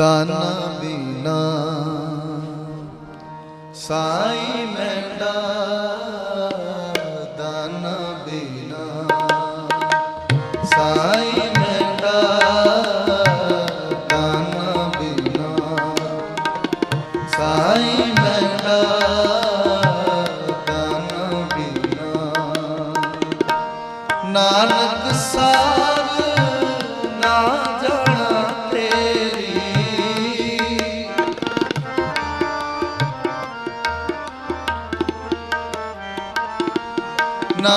ਤਨ ਬਿਨਾ ਸਾਈ ਮੈਂ ना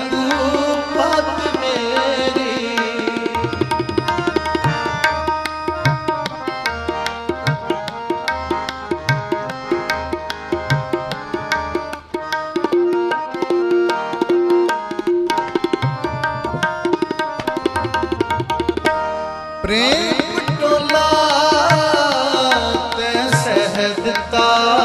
ਪ੍ਰੇਮ ਟੋਲਾ ਤੈ ਸਹਿ ਦਿੱਤਾ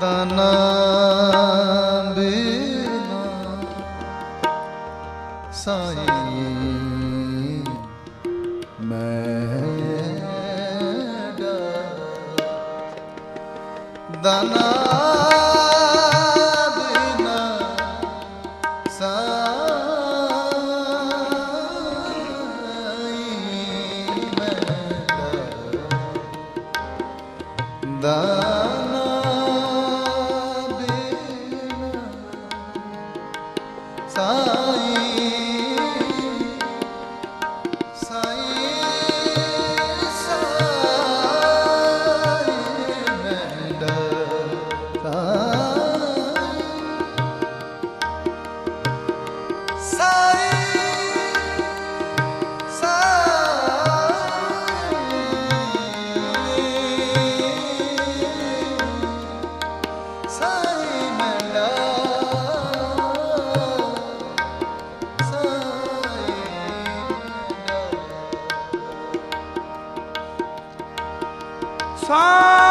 ਤਨਾ ਬਿਨਾ ਸਾਈ ਮੈਂ ਡਰ। ਦਨਾ da song.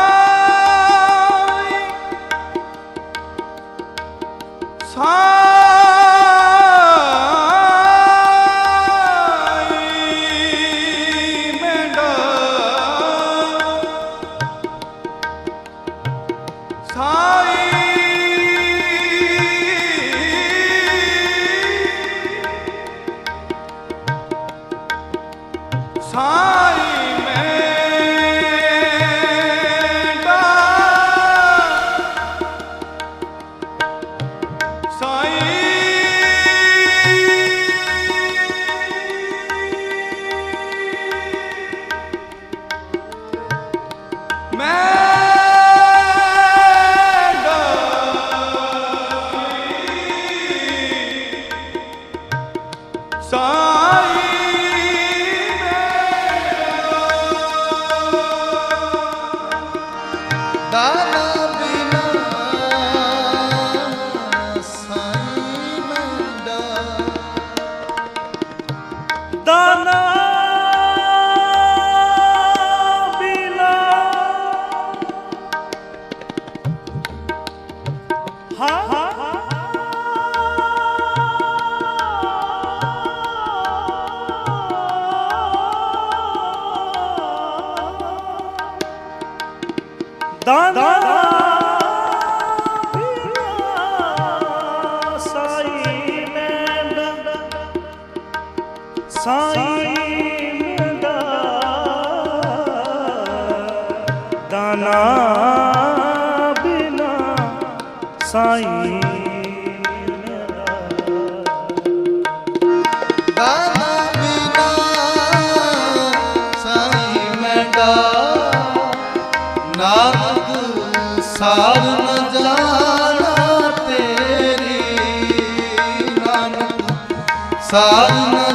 Man! ਦਾਨਾ ਸਾਈ ਮੈਂਡਾ ਦਾਨਾ calma